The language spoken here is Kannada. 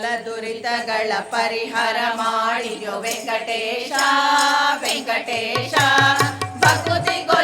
ಸಕಲ ದುರಿತಗಳ ಪರಿಹಾರ ಮಾಡಿಯೋ ವೆಂಕಟೇಶ ವೆಂಕಟೇಶ. ಭಕ್ತಿಗೋ